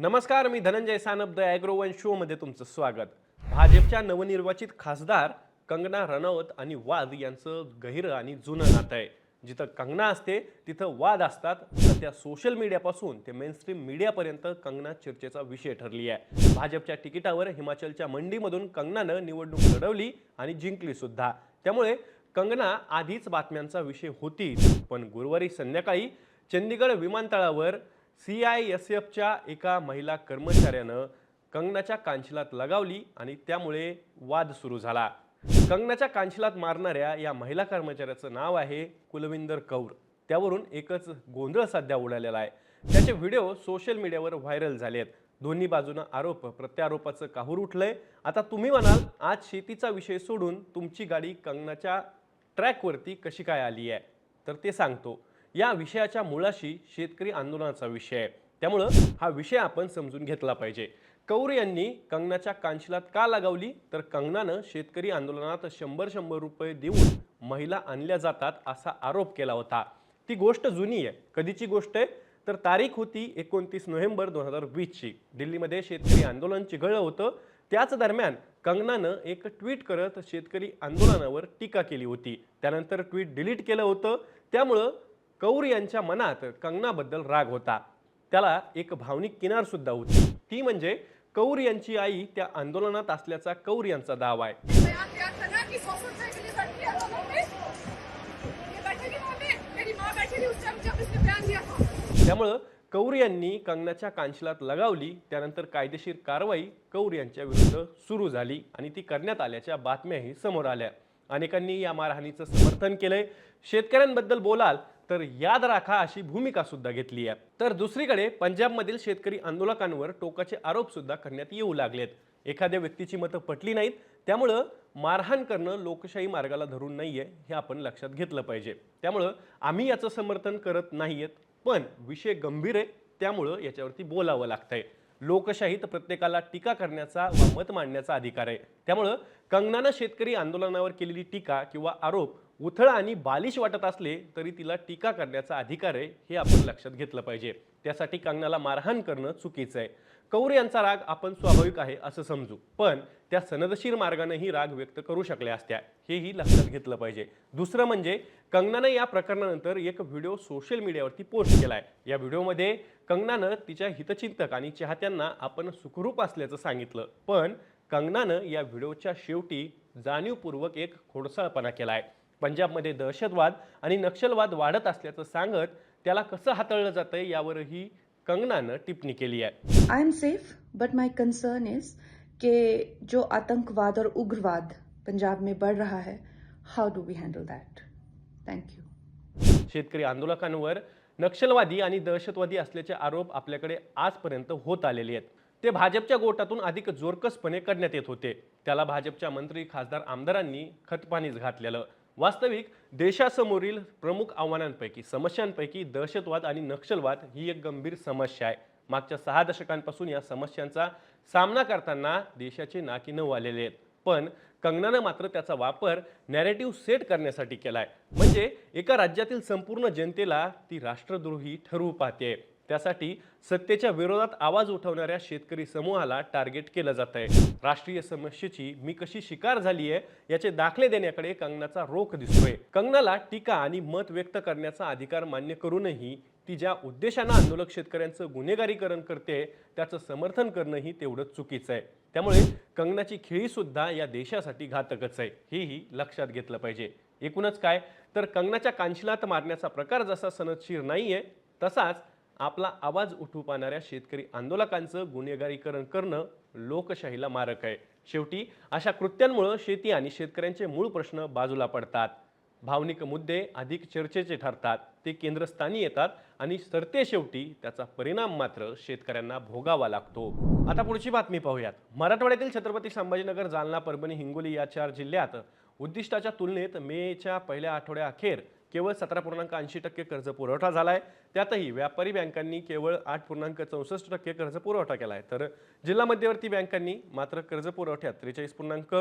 नमस्कार मी धनंजय सानप द ॲग्रोवन शोमध्ये तुमचं स्वागत. भाजपच्या नवनिर्वाचित खासदार कंगना रनौत आणि वाद यांचं गहिरं आणि जुनं नातं आहे. जिथं कंगना असते तिथं वाद असतात. त्या सोशल मीडियापासून ते मेनस्ट्रीम मीडियापर्यंत कंगना चर्चेचा विषय ठरली आहे. भाजपच्या तिकिटावर हिमाचलच्या मंडीमधून कंगनानं निवडणूक लढवली आणि जिंकली सुद्धा. त्यामुळे कंगना आधीच बातम्यांचा विषय होती पण गुरुवारी संध्याकाळी चंदीगड विमानतळावर सी आय एस एफच्या एका महिला कर्मचाऱ्यानं कंगनाच्या कांशिलात लगावली आणि त्यामुळे वाद सुरू झाला. कंगनाच्या कांशिलात मारणाऱ्या या महिला कर्मचाऱ्याचं नाव आहे कुलविंदर कौर. त्यावरून एकच गोंधळ सध्या उडालेला आहे. त्याचे व्हिडिओ सोशल मीडियावर व्हायरल झाले आहेत दोन्ही बाजूनं आरोप प्रत्यारोपाचं काहूर उठलंय. आता तुम्ही म्हणाल आज शेतीचा विषय सोडून तुमची गाडी कंगनाच्या ट्रॅकवरती कशी काय आली आहे? तर ते सांगतो. या विषयाच्या मुळाशी शेतकरी आंदोलनाचा विषय आहे. त्यामुळं हा विषय आपण समजून घेतला पाहिजे. कौर यांनी कंगनाच्या कांशिलात का लगावली? तर कंगनानं शेतकरी आंदोलनात शंभर शंभर रुपये देऊन महिला आणल्या जातात असा आरोप केला होता. ती गोष्ट जुनी आहे. कधीची गोष्ट आहे? तर तारीख होती एकोणतीस नोव्हेंबर दोन हजार वीसची. दिल्लीमध्ये शेतकरी आंदोलन चिघळलं होतं. त्याच दरम्यान कंगनानं एक ट्विट करत शेतकरी आंदोलनावर टीका केली होती. त्यानंतर ट्विट डिलीट केलं होतं. त्यामुळं कौर यांच्या मनात कंगनाबद्दल राग होता. त्याला एक भावनिक किनारसुद्धा होती. ती म्हणजे कौर यांची आई त्या आंदोलनात असल्याचा कौर यांचा दावा आहे. त्यामुळं कौर यांनी कंगनाच्या कांशिलात लगावली. त्यानंतर कायदेशीर कारवाई कौर यांच्या विरुद्ध सुरू झाली आणि ती करण्यात आल्याच्या बातम्याही समोर आल्या. अनेकांनी या मारहाणीचं समर्थन केलंय. शेतकऱ्यांबद्दल बोलाल तर याद राखा अशी भूमिका सुद्धा घेतली आहे. तर दुसरीकडे पंजाबमधील शेतकरी आंदोलकांवर टोकाचे आरोप सुद्धा करण्यात येऊ लागलेत. एखाद्या व्यक्तीची मतं पटली नाहीत त्यामुळं मारहाण करणं लोकशाही मार्गाला धरून नाहीये हे आपण लक्षात घेतलं पाहिजे. त्यामुळं आम्ही याचं समर्थन करत नाहीयेत पण विषय गंभीर आहे त्यामुळं याच्यावरती बोलावं लागतंय. लोकशाहीत प्रत्येकाला टीका करण्याचा व मत मांडण्याचा अधिकार आहे. त्यामुळं कंगनानं शेतकरी आंदोलनावर केलेली टीका किंवा आरोप उथळ आणि बालिश वाटत असले तरी तिला टीका करण्याचा अधिकार आहे हे आपण लक्षात घेतलं पाहिजे. त्यासाठी कंगनाला मारहाण करणं चुकीचं आहे. कौर यांचा राग आपण स्वाभाविक आहे असं समजू पण त्या सनदशीर मार्गानेही राग व्यक्त करू शकल्या असत्या हेही लक्षात घेतलं पाहिजे. दुसरं म्हणजे कंगनानं या प्रकरणानंतर एक व्हिडिओ सोशल मीडियावरती पोस्ट केला आहे या व्हिडिओमध्ये कंगनानं तिच्या हितचिंतक आणि चाहत्यांना आपण सुखरूप असल्याचं सांगितलं पण कंगनानं या व्हिडिओच्या शेवटी जाणीवपूर्वक एक खोडसाळपणा केला आहे पंजाबमध्ये दहशतवाद आणि नक्षलवाद वाढत असल्याचं सांगत त्याला कसं हाताळलं जातंय यावरही कंगनानं टिप्पणी केली आहे. I am safe but my concern is कि जो आतंकवाद और उग्रवाद पंजाब में बढ़ रहा है how do we handle that thank you शेतकरी आंदोलकांवर नक्षलवादी आणि दहशतवादी असल्याचे आरोप आपल्याकडे आजपर्यंत होत आलेले आहेत. ते भाजपच्या गोटातून अधिक जोरकसपणे करण्यात येत होते. त्याला भाजपच्या मंत्री खासदार आमदारांनी खतपाणीच घातलेलं. वास्तविक देशासमोरील प्रमुख आव्हानांपैकी समस्यांपैकी दहशतवाद आणि नक्षलवाद ही एक गंभीर समस्या आहे. मागच्या सहा दशकांपासून या समस्यांचा सामना करताना देशाचे नाकी नऊ आलेले आहेत. पण कंगनानं मात्र त्याचा वापर नॅरेटिव्ह सेट करण्यासाठी केलाय. म्हणजे एका राज्यातील संपूर्ण जनतेला ती राष्ट्रद्रोही ठरवू पाहते त्यासाठी सत्तेच्या विरोधात आवाज उठवणाऱ्या शेतकरी समूहाला टार्गेट केलं जात आहे. राष्ट्रीय समस्येची मी कशी शिकार झाली आहे याचे दाखले देण्याकडे कंगनाचा रोख दिसतोय. कंगनाला टीका आणि मत व्यक्त करण्याचा अधिकार मान्य करूनही ती ज्या उद्देशानं आंदोलक शेतकऱ्यांचं गुन्हेगारीकरण करते त्याचं समर्थन करणंही तेवढंच चुकीचं आहे. त्यामुळे कंगनाची खेळी सुद्धा या देशासाठी घातकच आहे. हेही लक्षात घेतलं पाहिजे. एकूणच काय? तर कंगनाच्या कांशिलात मारण्याचा प्रकार जसा सनदशीर नाहीये तसाच आपला आवाज उठवू पाहणाऱ्या शेतकरी आंदोलकांचं गुन्हेगारीकरण करणं लोकशाहीला मारक आहे. शेवटी अशा कृत्यांमुळं शेती आणि शेतकऱ्यांचे मूळ प्रश्न बाजूला पडतात. भावनिक मुद्दे अधिक चर्चेचे ठरतात. ते केंद्रस्थानी येतात आणि सरते शेवटी त्याचा परिणाम मात्र शेतकऱ्यांना भोगावा लागतो. आता पुढची बातमी पाहूयात. मराठवाड्यातील छत्रपती संभाजीनगर जालना परभणी हिंगोली या चार जिल्ह्यात उद्दिष्टाच्या तुलनेत मेच्या पहिल्या आठवड्याअखेर केवळ सतरा पूर्णांक ऐंशी टक्के कर्ज पुरवठा झाला आहे त्यातही व्यापारी बँकांनी केवळ आठ पूर्णांक चौसष्ट टक्के कर्ज पुरवठा केला आहे तर जिल्हा मध्यवर्ती बँकांनी मात्र कर्ज पुरवठ्यात त्रेचाळीस पूर्णांक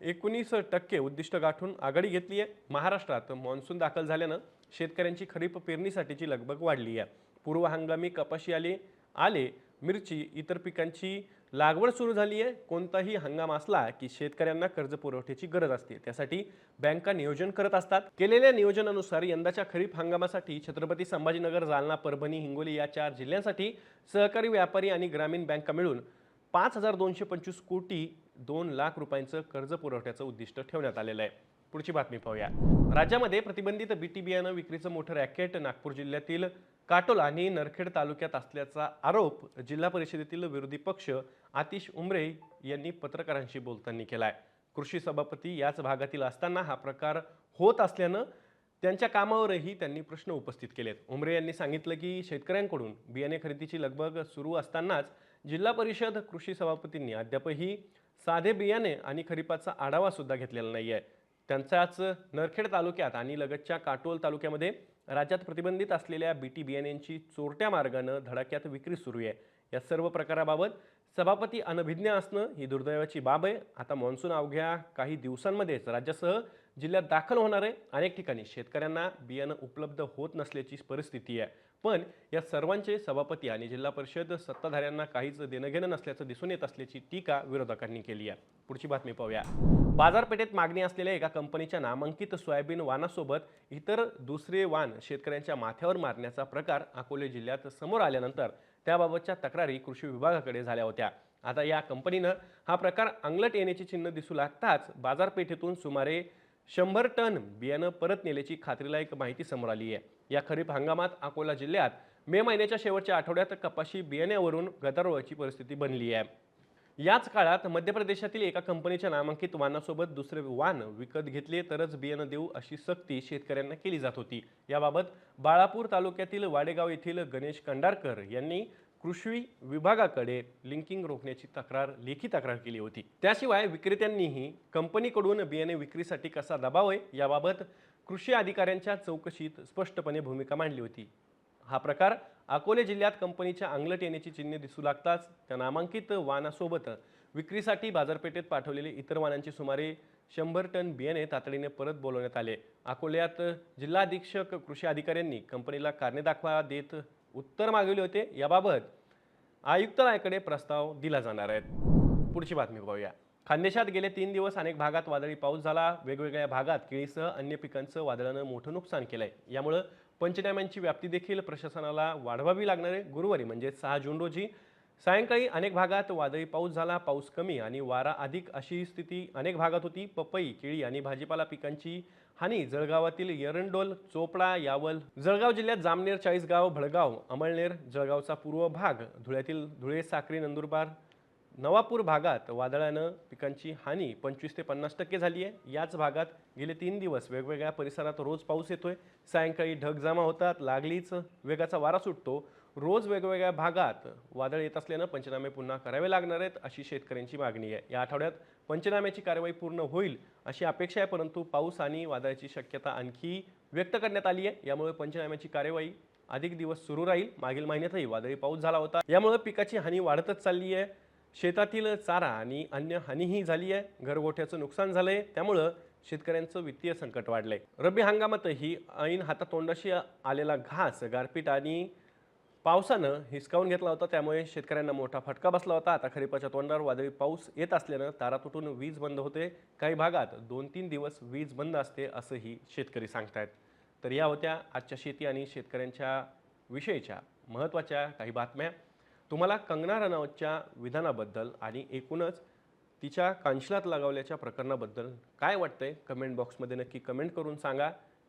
एकोणीस टक्के उद्दिष्ट गाठून आघाडी घेतली आहे महाराष्ट्रात मान्सून दाखल झाल्यानं शेतकऱ्यांची खरीप पेरणीसाठीची लगबग वाढली आहे पूर्व हंगामी कपाशी आले आले मिरची इतर पिकांची लागवड सुरू झाली आहे. कोणताही हंगाम असला की शेतकऱ्यांना कर्ज पुरवठ्याची गरज असते. त्यासाठी बँका नियोजन करत असतात. केलेल्या नियोजनानुसार यंदाच्या खरीप हंगामासाठी छत्रपती संभाजीनगर जालना परभणी हिंगोली या चार जिल्ह्यांसाठी सहकारी व्यापारी आणि ग्रामीण बँका मिळून पाच हजार दोनशे पंचवीस कोटी दोन लाख रुपयांचं कर्ज पुरवठ्याचं उद्दिष्ट ठेवण्यात आलेलं आहे. पुढची बातमी पाहूया. राज्यामध्ये प्रतिबंधित बीटी बियाणं विक्रीचं मोठं रॅकेट नागपूर जिल्ह्यातील काटोल आणि नरखेड तालुक्यात असल्याचा आरोप जिल्हा परिषदेतील विरोधी पक्ष आतिश उमरे यांनी पत्रकारांशी बोलताना केलाय. कृषी सभापती याच भागातील असताना हा प्रकार होत असल्यानं त्यांच्या कामावरही त्यांनी प्रश्न उपस्थित केलेत. उमरे यांनी सांगितलं की शेतकऱ्यांकडून बियाणे खरेदीची लगबग सुरू असतानाच जिल्हा परिषद कृषी सभापतींनी अद्यापही साधे बियाणे आणि खरीपाचा आढावा सुद्धा घेतलेला नाही आहे त्यांचाच नरखेड तालुक्यात आणि लगतच्या काटोल तालुक्यामध्ये राज्यात प्रतिबंधित असलेल्या बीटी बियाण्यांची चोरट्या मार्गानं धडाक्यात विक्री सुरू आहे. या सर्व प्रकाराबाबत सभापती अनभिज्ञ असणं ही दुर्दैवाची बाब आहे. आता मान्सून अवघ्या काही दिवसांमध्येच राज्यासह जिल्ह्यात दाखल होणार आहे. अनेक ठिकाणी शेतकऱ्यांना बियाणं उपलब्ध होत नसल्याची परिस्थिती आहे. पण या सर्वांचे सभापती आणि जिल्हा परिषद सत्ताधाऱ्यांना काहीच देणंघेणं नसल्याचं दिसून येत असल्याची टीका विरोधकांनी केली आहे. पुढची बातमी पाहूया. बाजारपेठेत मागणी असलेल्या एका कंपनीच्या नामांकित सोयाबीन वाणासोबत इतर दुसरे वाण शेतकऱ्यांच्या माथ्यावर मारण्याचा प्रकार अकोले जिल्ह्यात समोर आल्यानंतर त्याबाबतच्या तक्रारी कृषी विभागाकडे झाल्या होत्या. आता या कंपनीनं हा प्रकार अंगलट येण्याची चिन्ह दिसू लागताच बाजारपेठेतून सुमारे शंभर टन बियाणं परत नेल्याची खात्रीलायक माहिती समोर आली आहे. या खरीप हंगामात अकोला जिल्ह्यात मे महिन्याच्या शेवटच्या आठवड्यात कपाशी बियाण्यावरून गदारोळाची परिस्थिती बनली आहे. याच काळात मध्य प्रदेशातील एका कंपनीच्या नामांकित वाहनासोबत दुसरे वाहन विकत घेतले तरच बियाणं देऊ अशी सक्ती शेतकऱ्यांना केली जात होती. याबाबत बाळापूर तालुक्यातील वाडेगाव येथील गणेश कंडारकर यांनी कृषी विभागाकडे लिंकिंग रोखण्याची तक्रार लेखी तक्रार केली होती. त्याशिवाय विक्रेत्यांनीही कंपनीकडून बियाणे विक्रीसाठी कसा दबाव आहे याबाबत कृषी अधिकाऱ्यांच्या चौकशीत स्पष्टपणे भूमिका मांडली होती. हा प्रकार अकोले जिल्ह्यात कंपनीच्या अंगलट येण्याची चिन्हे दिसू लागताच त्या नामांकित वाहनासोबत विक्रीसाठी बाजारपेठेत पाठवलेले इतर वाहनांचे सुमारे शंभर टन बियाणे तातडीने परत बोलवण्यात आले. अकोल्यात जिल्हा अधीक्षक कृषी अधिकाऱ्यांनी कंपनीला कारणे दाखवा देत उत्तर मागवले होते. याबाबत आयुक्तालयाकडे प्रस्ताव दिला जाणार आहे. पुढची बातमी पाहूया खानदेशात गेले तीन दिवस अनेक भागात वादळी पाऊस झाला. वेगवेगळ्या भागात केळीसह अन्य पिकांचं वादळानं मोठं नुकसान केलं आहे यामुळं पंचनाम्यांची व्याप्ती देखील प्रशासनाला वाढवावी लागणार आहे. गुरुवारी म्हणजे सहा जून रोजी सायंकाळी अनेक भागात वादळी पाऊस झाला पाऊस कमी आणि वारा अधिक अशी स्थिती अनेक भागात होती. पपई केळी आणि भाजीपाला पिकांची हानी जळगावातील एरंडोल चोपडा यावल जळगाव जिल्ह्यात जामनेर चाळीसगाव भडगाव अमळनेर जळगावचा पूर्व भाग धुळ्यातील धुळे साक्री नंदुरबार नवापूर भागात वादळानं पिकांची हानी पंचवीस ते पन्नास टक्के झाली आहे. याच भागात गेले तीन दिवस वेगवेगळ्या परिसरात रोज पाऊस येतोय. सायंकाळी ढग जमा होतात लागलीच वेगाचा वारा सुटतो. रोज वेगवेगळ्या भागात वादळ येत असल्यानं पंचनामे पुन्हा करावे लागणार आहेत अशी शेतकऱ्यांची मागणी आहे. या आठवड्यात पंचनाम्याची कारवाई पूर्ण होईल अशी अपेक्षा आहे परंतु पाऊस आणि वादळाची शक्यता आणखी व्यक्त करण्यात आली आहे. यामुळे पंचनाम्याची कार्यवाही अधिक दिवस सुरू राहील. मागील महिन्यातही वादळी पाऊस झाला होता. यामुळे पिकाची हानी वाढतच चालली आहे. शेतातील चारा आणि अन्य हानीही झाली आहे. घरगोठ्याचं नुकसान झालं आहे त्यामुळं शेतकऱ्यांचं वित्तीय संकट वाढलंय. रब्बी हंगामातही ऐन हातातोंडाशी आलेला घास गारपीट आणि पावसानं हिसकावून घेतला होता त्यामुळे शेतकऱ्यांना मोठा फटका बसला होता. आता खरीपाच्या तोंडावर वादळी पाऊस येत असल्यानं तारा तुटून वीज बंद होते. काही भागात दोन तीन दिवस वीज बंद असते असंही शेतकरी सांगतायत. तर या होत्या आजच्या शेती आणि शेतकऱ्यांच्या विषयीच्या महत्त्वाच्या काही बातम्या. तुम्हाला कंगना रनौतच्या विधानाबद्दल आणि एकूणच तिच्या कांशलात लगावल्याच्या प्रकरणाबद्दल काय वाटतंय? कमेंट बॉक्समध्ये नक्की कमेंट करून सांगा.